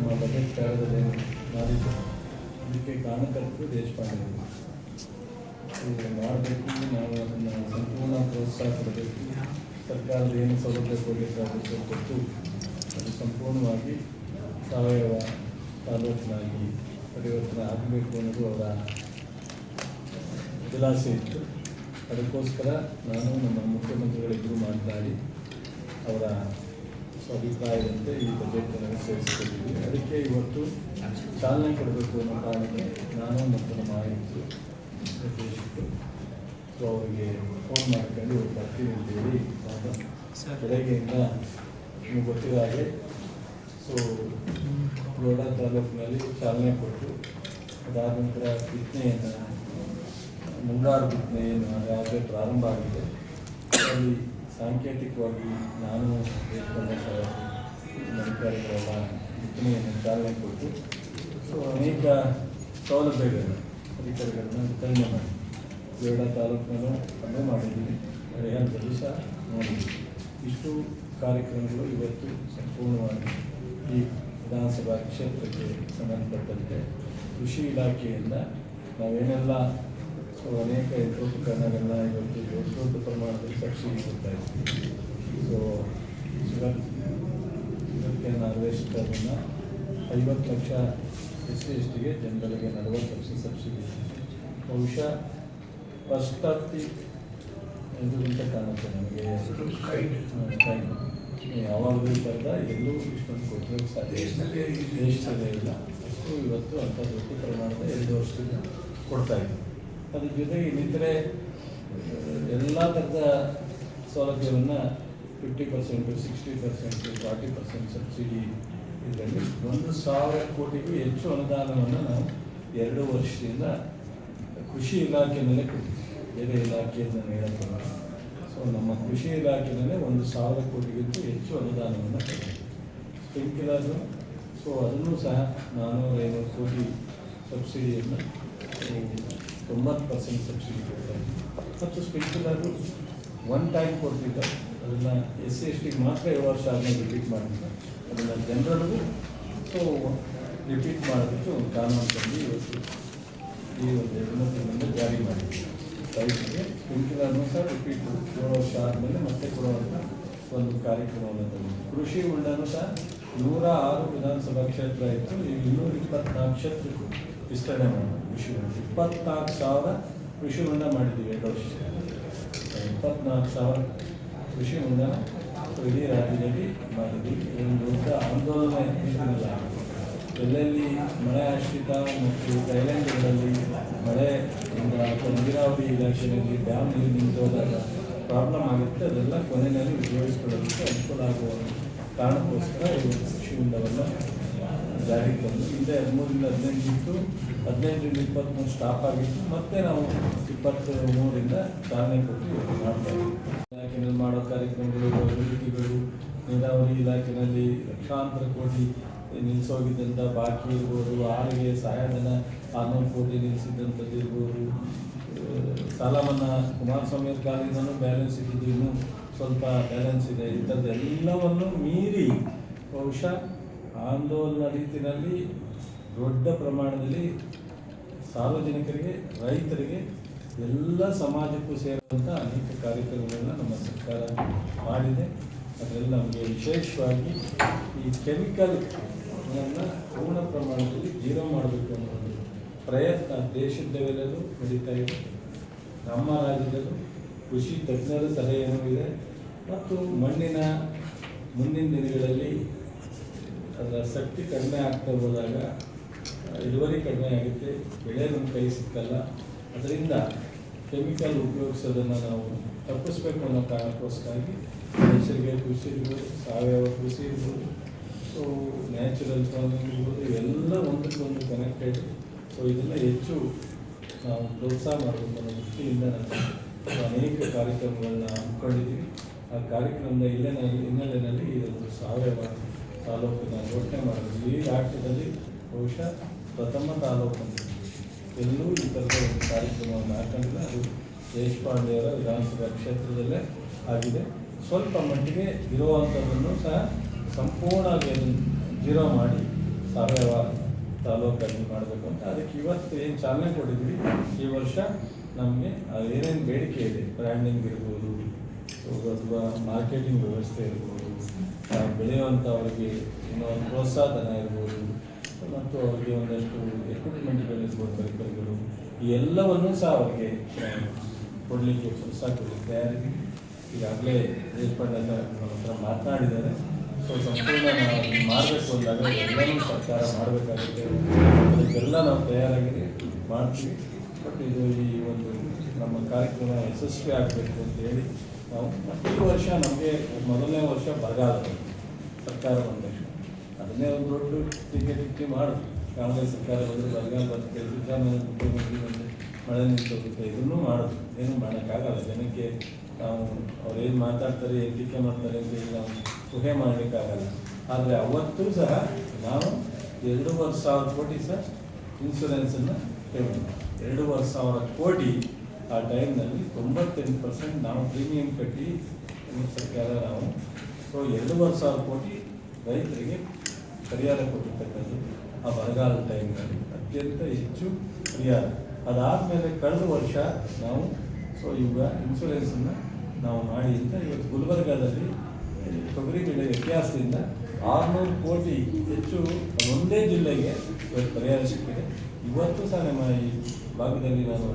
ನಮ್ಮ ಬಜೆಟ್ ಸ್ಥಳದಲ್ಲಿ ಮಾಡಿದ್ದು ಇದಕ್ಕೆ ಕಾರಣಕರ್ತರು ದೇಶಪಾಂಡೆ ಇದು ಮಾಡಬೇಕು, ನಾವು ಅದನ್ನು ಸಂಪೂರ್ಣ ಪ್ರೋತ್ಸಾಹ ಕೊಡಬೇಕು. ಸರ್ಕಾರದ ಏನು ಸೌಲಭ್ಯ ಕೊಡಬೇಕಾಗುತ್ತೆ ಕೊಟ್ಟು ಅದು ಸಂಪೂರ್ಣವಾಗಿ ಸಾವಯವ ತಾಲೂಕಿನಾಗಿ ಪರಿವರ್ತನೆ ಆಗಬೇಕು ಅನ್ನೋದು ಅವರ ವಿಲಾಸೆ ಇತ್ತು. ಅದಕ್ಕೋಸ್ಕರ ನಾನು ನಮ್ಮ ಮುಖ್ಯಮಂತ್ರಿಗಳಿಬ್ಬರು ಮಾತನಾಡಿ ಅವರ ಅಭಿಪ್ರಾಯದಂತೆ ಈ ಬಜೆಟನ್ನು ಸೇರಿಸಿಕೊಂಡಿದ್ದೀವಿ ಅದಕ್ಕೆ ಇವತ್ತು ಚಾಲನೆ ಕೊಡಬೇಕು ಅನ್ನೋ ಕಾರಣಕ್ಕೆ ನಾನು ಮತ್ತು ನಮ್ಮ ಆಯುಕ್ತರು ನಿರ್ದೇಶಕರು ಸೊ ಅವರಿಗೆ ಫೋನ್ ಮಾಡ್ಕೊಂಡು ಇವ್ರು ಬರ್ತೀನಿ ಅಂತೇಳಿ ನಾನು ಬೆಳಗ್ಗೆಯಿಂದ ನಿಮಗೆ ಗೊತ್ತಿರೋ ಹಾಗೆ ಸೊ ಲೋಡ ತಾಲೂಕಿನಲ್ಲಿ ಚಾಲನೆ ಕೊಟ್ಟು ಅದಾದ ನಂತರ ಬಿತ್ತನೆಯನ್ನು ಮುಂಗಾರು ಬಿತ್ತನೆ ಆಗಲೇ ಪ್ರಾರಂಭ ಆಗಿದೆ ಅಲ್ಲಿ ಸಾಂಕೇತಿಕವಾಗಿ ನಾನು ಅಧಿಕಾರಿಗಳೆಲ್ಲ ಬಿತ್ತನೆಯನ್ನು ಚಾಲನೆ ಕೊಟ್ಟು, ಸೊ ಅನೇಕ ಸೌಲಭ್ಯಗಳನ್ನು, ಅಧಿಕಾರಿಗಳನ್ನ ವಿತರಣೆ ಮಾಡಿ. ಬೇಡ ತಾಲೂಕಿನಲ್ಲೂ ಕಮ್ಮಿ ಮಾಡಿದ್ದೀವಿ ಹರಿಹರದಲ್ಲಿ ಸಹ ನೋಡಿದ್ದೀವಿ ಇಷ್ಟು ಕಾರ್ಯಕ್ರಮಗಳು ಇವತ್ತು ಸಂಪೂರ್ಣವಾಗಿ ಈ ವಿಧಾನಸಭಾ ಕ್ಷೇತ್ರಕ್ಕೆ ಸಂಬಂಧಪಟ್ಟಂತೆ ಕೃಷಿ ಇಲಾಖೆಯಿಂದ ನಾವೇನೆಲ್ಲ ಸೊ ಅನೇಕ ಯಂತ್ರೋಪಕರಣಗಳನ್ನ ಇವತ್ತು ದೊಡ್ಡ ದೊಡ್ಡ ಪ್ರಮಾಣದಲ್ಲಿ ಸಬ್ಸಿಡಿ ಕೊಡ್ತಾ ಇದ್ದೀವಿ. ಸೊ ಶುಗರ್ ಇದಕ್ಕೆ ಹಾರ್ವೆಸ್ಟರನ್ನು ಐವತ್ತು ಲಕ್ಷ ಎಸ್ ಸಿ ಎಸ್ ಟಿಗೆ ಜನರಿಗೆ ನಲವತ್ತು ಲಕ್ಷ ಸಬ್ಸಿಡಿ. ಬಹುಶಃ ಫಸ್ಟ್ ಇದು ಅಂತ ಕಾಣುತ್ತೆ ನಮಗೆ. ಯಾವಾಗಲೂ ಕರೆದ ಎಲ್ಲೂ ಇಷ್ಟೊಂದು ಕೊಟ್ಟರೆ ಸಾಧ್ಯ ದೇಶದಲ್ಲೇ ಇಲ್ಲ. ಇವತ್ತು ಅಂಥ ದೊಡ್ಡ ಪ್ರಮಾಣದ ಎರಡು ವರ್ಷದಿಂದ ಕೊಡ್ತಾ ಇದ್ದೀವಿ. ಅದ್ರ ಜೊತೆಗೆ ಇನ್ನಿತರೆ ಎಲ್ಲ ಥರದ ಸೌಲಭ್ಯವನ್ನು fifty percent sixty percent forty percent subsidy ಇದರಲ್ಲಿ. ಒಂದು ಸಾವಿರ ಕೋಟಿಗೂ ಹೆಚ್ಚು ಅನುದಾನವನ್ನು ನಾವು ಎರಡು ವರ್ಷದಿಂದ ಕೃಷಿ ಇಲಾಖೆ ಕೊಟ್ಟಿದ್ದೀವಿ. ಬೇರೆ ಇಲಾಖೆಯಿಂದ ಹೇಳೋಕ್ಕಿಲ್ಲ ಸೊ ನಮ್ಮ ಕೃಷಿ ಇಲಾಖೆಯಲ್ಲೇ ಒಂದು ಸಾವಿರ ಕೋಟಿಗಿಂತ ಹೆಚ್ಚು ಅನುದಾನವನ್ನು ಸ್ಪ್ರಿಂಕ್ಲರು ಸೊ ಅದನ್ನು ಸಹ ನಾನ್ನೂರ ಐವತ್ತು ಕೋಟಿ ಸಬ್ಸಿಡಿಯನ್ನು ತೊಂಬತ್ತು ಪರ್ಸೆಂಟ್ ಸಬ್ಸಿಡಿ ಕೊಡ್ತಾರೆ. ಮತ್ತು ಸ್ಪೆಷಲಾಗಿ ಒನ್ ಟೈಮ್ ಕೊಡ್ತಿದ್ದಾರೆ ಅದನ್ನು ಎಸ್ ಸಿ ಎಸ್ ಟಿಗೆ ಮಾತ್ರ ಎರಡು ವರ್ಷ ಆದ್ಮೇಲೆ ರಿಪೀಟ್ ಮಾಡಿದ್ದಾರೆ ಅದನ್ನು ಜನರಲ್ಲೂ ಸೊ ರಿಪೀಟ್ ಮಾಡೋದಕ್ಕೆ ಒಂದು ಕಾನೂನು ತಂದು ಇವತ್ತು ಈ ಒಂದು ತಿಂಗಳಿಂದ ಜಾರಿ ಮಾಡಿದ್ದೀವಿ ರೈತರಿಗೆ ಸ್ಪ್ರಿಂಕ್ಲರ್ನು ಸಹ ರಿಪೀಟ್ ಏಳು ವರ್ಷ ಆದಮೇಲೆ ಮತ್ತೆ ಕೊಡುವಂಥ ಒಂದು ಕಾರ್ಯಕ್ರಮವನ್ನು ತಂದಿದ್ದೀವಿ ಕೃಷಿ ಹೊಂಡನೂ ಸಹ ನೂರ ಆರು ವಿಧಾನಸಭಾ ಕ್ಷೇತ್ರ ಇತ್ತು ಈಗ ಇನ್ನೂರ ಇಪ್ಪತ್ನಾಲ್ಕು ಕ್ಷೇತ್ರಕ್ಕೂ ವಿಸ್ತರಣೆ ಮಾಡಿದ್ವಿ ಹೊಂಡ ಇಪ್ಪತ್ನಾಲ್ಕು ಸಾವಿರ ಕೃಷಿ ಹೊಂಡ ಮಾಡಿದ್ದೀವಿ ಎರಡು ವರ್ಷ. ಇಪ್ಪತ್ನಾಲ್ಕು ಸಾವಿರ ಕೃಷಿ ಹೊಂಡ ಇಡೀ ರಾಜ್ಯದಲ್ಲಿ ಮಾಡಿದ್ವಿ ಒಂದು ದೊಡ್ಡ ಆಂದೋಲನ ಇದ್ದಿರಲಿಲ್ಲ ಎಲ್ಲೆಲ್ಲಿ ಮಳೆ ಆಶ್ರಿತ ಮತ್ತು ಐಲ್ಯಾಂಡ್ಗಳಲ್ಲಿ ಮಳೆ ಅಥವಾ ನೀರಾವರಿ ಇಲಾಖೆಯಲ್ಲಿ ಡ್ಯಾಮ್ ನೀರು ನಿಂತೋದಾಗ ಪ್ರಾಬ್ಲಮ್ ಆಗುತ್ತೆ. ಅದೆಲ್ಲ ಕೊನೆಯಲ್ಲಿ ಉಪಯೋಗಿಸ್ಕೊಳ್ಳೋದಕ್ಕೆ ಅನುಕೂಲ ಆಗುವ ಕಾರಣಕ್ಕೋಸ್ಕರ ಇದು ಕೃಷಿ ಹೊಂಡವನ್ನು ಜಾರಿಗೆ ತಂದು ಹಿಂದೆ ಹದಿಮೂರಿಂದ ಹದಿನೆಂಟು ಇತ್ತು ಹದಿನೈದರಿಂದ ಇಪ್ಪತ್ತ್ಮೂರು ಸ್ಟಾಪ್ ಆಗಿತ್ತು. ಮತ್ತೆ ನಾವು ಇಪ್ಪತ್ತು ಮೂರಿಂದ ಚಾಲನೆ ಕೊಟ್ಟು ಮಾಡ್ತಾ ಇಲಾಖೆಯಲ್ಲಿ ಮಾಡೋ ಕಾರ್ಯಕ್ರಮಗಳು, ಅಭಿವೃದ್ಧಿಗಳು, ನೀರಾವರಿ ಇಲಾಖೆಯಲ್ಲಿ ಲಕ್ಷಾಂತರ ಕೋಟಿ ನಿಲ್ಲಿಸೋಗಿದ್ದಂಥ ಬಾಕಿ ಇರ್ಬೋದು, ಆರಿಗೆ ಸಹಾಯಧನ ಆರ್ನೂರು ಕೋಟಿ ನಿಲ್ಲಿಸಿದ್ದಂಥದ್ದು ಇರ್ಬೋದು ಸಾಲ ಮನ್ನಾ ಕುಮಾರಸ್ವಾಮಿ ಕಾಲದಿಂದನೂ ಬ್ಯಾಲೆನ್ಸ್ ಇದ್ದಿದ್ದು ಇನ್ನೂ ಸ್ವಲ್ಪ ಬ್ಯಾಲೆನ್ಸ್ ಇದೆ. ಇಂಥದ್ದೆಲ್ಲವನ್ನು ಮೀರಿ ಬಹುಶಃ ಆಂದೋಲನ ರೀತಿಯಲ್ಲಿ ದೊಡ್ಡ ಪ್ರಮಾಣದಲ್ಲಿ ಸಾರ್ವಜನಿಕರಿಗೆ, ರೈತರಿಗೆ ಎಲ್ಲ ಸಮಾಜಕ್ಕೂ ಸೇರುವಂಥ ಅನೇಕ ಕಾರ್ಯಕ್ರಮಗಳನ್ನು ನಮ್ಮ ಸರ್ಕಾರ ಮಾಡಿದೆ. ಅದರಲ್ಲಿ ನಮಗೆ ವಿಶೇಷವಾಗಿ ಈ ಕೆಮಿಕಲ್ ಪೂರ್ಣ ಪ್ರಮಾಣದಲ್ಲಿ ಜೀರೋ ಮಾಡಬೇಕು ಅನ್ನೋ ಒಂದು ಪ್ರಯತ್ನ ದೇಶದವೆಲ್ಲರೂ ನಡೀತಾ ಇದೆ. ನಮ್ಮ ರಾಜ್ಯದಲ್ಲೂ ಕೃಷಿ ತಜ್ಞರ ಸಲಹೆಯೂ ಇದೆ. ಮತ್ತು ಮಣ್ಣಿನ ಮುಂದಿನ ದಿನಗಳಲ್ಲಿ ಅದರ ಶಕ್ತಿ ಕಡಿಮೆ ಆಗ್ತಾ ಹೋದಾಗ, ಇಳುವರಿ ಕಡಿಮೆ ಆಗುತ್ತೆ, ಬೆಳೆ ನಮ್ಮ ಕೈ ಸಿಕ್ಕಲ್ಲ. ಅದರಿಂದ ಕೆಮಿಕಲ್ ಉಪಯೋಗಿಸೋದನ್ನು ನಾವು ತಪ್ಪಿಸ್ಬೇಕು ಅನ್ನೋ ಕಾರಣಕ್ಕೋಸ್ಕರಾಗಿ ನೈಸರ್ಗಿಕ ಕೃಷಿ ಇರ್ಬೋದು, ಸಾವಯವ ಕೃಷಿ ಇರ್ಬೋದು ಸೊ ನ್ಯಾಚುರಲ್ ಫಾರ್ಮಿಂಗ್ ಇರ್ಬೋದು, ಇವೆಲ್ಲ ಒಂದಕ್ಕೊಂದು ಕನೆಕ್ಟೆಡ್ ಸೊ ಇದನ್ನು ಹೆಚ್ಚು ನಾವು ಪ್ರೋತ್ಸಾಹ ಅನ್ನೋ ದೃಷ್ಟಿಯಿಂದ ನಾವು ಅನೇಕ ಕಾರ್ಯಕ್ರಮಗಳನ್ನ ಹಮ್ಮಿಕೊಂಡಿದ್ದೀವಿ. ಆ ಕಾರ್ಯಕ್ರಮದ ಇಲ್ಲಿನ ಹಿನ್ನೆಲೆಯಲ್ಲಿ ಇದೊಂದು ಸಾವಯವ ತಾಲೂಕನ್ನ ಘೋಷಣೆ ಮಾಡಿದ್ವಿ. ಈ ರಾಜ್ಯದಲ್ಲಿ ಬಹುಶಃ ಪ್ರಥಮ ತಾಲೂಕು ಎಲ್ಲೂ ಈ ಥರದ ಒಂದು ಕಾರ್ಯಕ್ರಮವನ್ನು ಹಾಕೊಂಡಿಲ್ಲ. ಅದು ದೇಶಪಾಂಡೆಯವರ ವಿಧಾನಸಭಾ ಕ್ಷೇತ್ರದಲ್ಲೇ ಆಗಿದೆ. ಸ್ವಲ್ಪ ಮಟ್ಟಿಗೆ ಇರುವಂಥದ್ದನ್ನು ಸಹ ಸಂಪೂರ್ಣವಾಗಿ ಅದನ್ನು ಜೀರೋ ಮಾಡಿ ಸಾವಯವ ತಾಲೂಕಲ್ಲಿ ಮಾಡಬೇಕು ಅಂತ. ಅದಕ್ಕೆ ಇವತ್ತು ಏನು ಚಾಲನೆ ಕೊಟ್ಟಿದ್ವಿ ಈ ವರ್ಷ ನಮಗೆ ಏನೇನು ಬೇಡಿಕೆ ಇದೆ? ಬ್ರ್ಯಾಂಡಿಂಗ್ ಇರ್ಬೋದು ಅಥವಾ ಮಾರ್ಕೆಟಿಂಗ್ ವ್ಯವಸ್ಥೆ ಇರ್ಬೋದು ಬೆಳೆಯುವಂಥವ್ರಿಗೆ ಏನೋ ಒಂದು ಪ್ರೋತ್ಸಾಹಧನ ಇರ್ಬೋದು, ಮತ್ತು ಅವರಿಗೆ ಒಂದಷ್ಟು ಎಕ್ವಿಪ್ಮೆಂಟ್ಗಳು ಇರ್ಬೋದು ಪರಿಕರಗಳು ಈ ಎಲ್ಲವನ್ನೂ ಸಹ ಅವರಿಗೆ ಕೊಡಲಿಕ್ಕೆ ಪ್ರೋತ್ಸಾಹ ಕೊಡಲಿಕ್ಕೆ ತಯಾರಿ ಈಗಾಗಲೇ ದೇಶಪಾಂಡೆ ಹತ್ರ ಮಾತನಾಡಿದ್ದಾರೆ. ಸೊ ಸಂಪೂರ್ಣ ಮಾಡಬೇಕು ಅಂದಾಗ ಎಲ್ಲನೂ ಸರ್ಕಾರ ಮಾಡಬೇಕಾಗುತ್ತೆ ಅದಕ್ಕೆಲ್ಲ ನಾವು ತಯಾರಾಗಿ ಮಾಡ್ತೀವಿ ಬಟ್ ಇದು ಈ ಒಂದು ನಮ್ಮ ಕಾರ್ಯಕ್ರಮ ಯಶಸ್ವಿ ಆಗಬೇಕು ಅಂತ ಹೇಳಿ ನಾವು ಈ ವರ್ಷ ನಮಗೆ ಮೊದಲನೇ ವರ್ಷ ಬರಗಾಲ ಸರ್ಕಾರ ಬಂದ ಅದನ್ನೇ ಒಂದು ದೊಡ್ಡ ಟೀಕೆ ಟೀಕೆ ಮಾಡಿದ್ರು ಕಾಂಗ್ರೆಸ್ ಸರ್ಕಾರ ಬಂದರೆ ಬರಗಾಲ ಬರುತ್ತೆ ಸಿದ್ದರಾಮಯ್ಯ ಮುಖ್ಯಮಂತ್ರಿ ಬಂದರೆ ಮಳೆ ನಿಂತು ಹೋಗುತ್ತೆ ಇದನ್ನೂ ಮಾಡೋದು ಏನು ಮಾಡೋಕ್ಕಾಗಲ್ಲ ಜನಕ್ಕೆ ನಾವು ಅವ್ರು ಏನು ಮಾತಾಡ್ತಾರೆ, ಏನು ಟೀಕೆ ಮಾಡ್ತಾರೆ ಅಂತ ಹೇಳಿ ನಾವು ಊಹೆ ಮಾಡಲಿಕ್ಕಾಗಲ್ಲ. ಆದರೆ ಅವತ್ತೂ ಸಹ ನಾವು ಎರಡೂವರೆ ಸಾವಿರ ಕೋಟಿ ಸಹ ಇನ್ಶೂರೆನ್ಸನ್ನು ಪೇಮೆಂಟ್ ಎರಡೂವರೆ ಸಾವಿರ ಕೋಟಿ ಆ ಟೈಮ್ನಲ್ಲಿ ತೊಂಬತ್ತೆಂಟು ಪರ್ಸೆಂಟ್ ನಾವು ಪ್ರೀಮಿಯಂ ಕಟ್ಟಿ ಸರ್ಕಾರ ನಾವು ಸೊ ಎರಡೂವರೆ ಸಾವಿರ ಕೋಟಿ ರೈತರಿಗೆ ಪರಿಹಾರ ಕೊಟ್ಟಿರ್ತಕ್ಕಂಥದ್ದು ಆ ಬರಗಾಲದ ಟೈಮ್ನಲ್ಲಿ ಅತ್ಯಂತ ಹೆಚ್ಚು ಪರಿಹಾರ. ಅದಾದಮೇಲೆ ಕಳೆದ ವರ್ಷ ನಾವು ಸೊ ಇವಾಗ ಇನ್ಶೂರೆನ್ಸನ್ನು ನಾವು ಮಾಡಿ ಅಂತ ಇವತ್ತು ಗುಲ್ಬರ್ಗಾದಲ್ಲಿ ತೊಗರಿ ಬೆಳೆ ವ್ಯತ್ಯಾಸದಿಂದ ಆರುನೂರು ಕೋಟಿ ಹೆಚ್ಚು ಒಂದೇ ಜಿಲ್ಲೆಗೆ ಇವತ್ತು ಪರಿಹಾರ ಸಿಕ್ಕಿದೆ. ಇವತ್ತು ಸಹ ನಮ್ಮ ಈ ಭಾಗದಲ್ಲಿ ನಾನು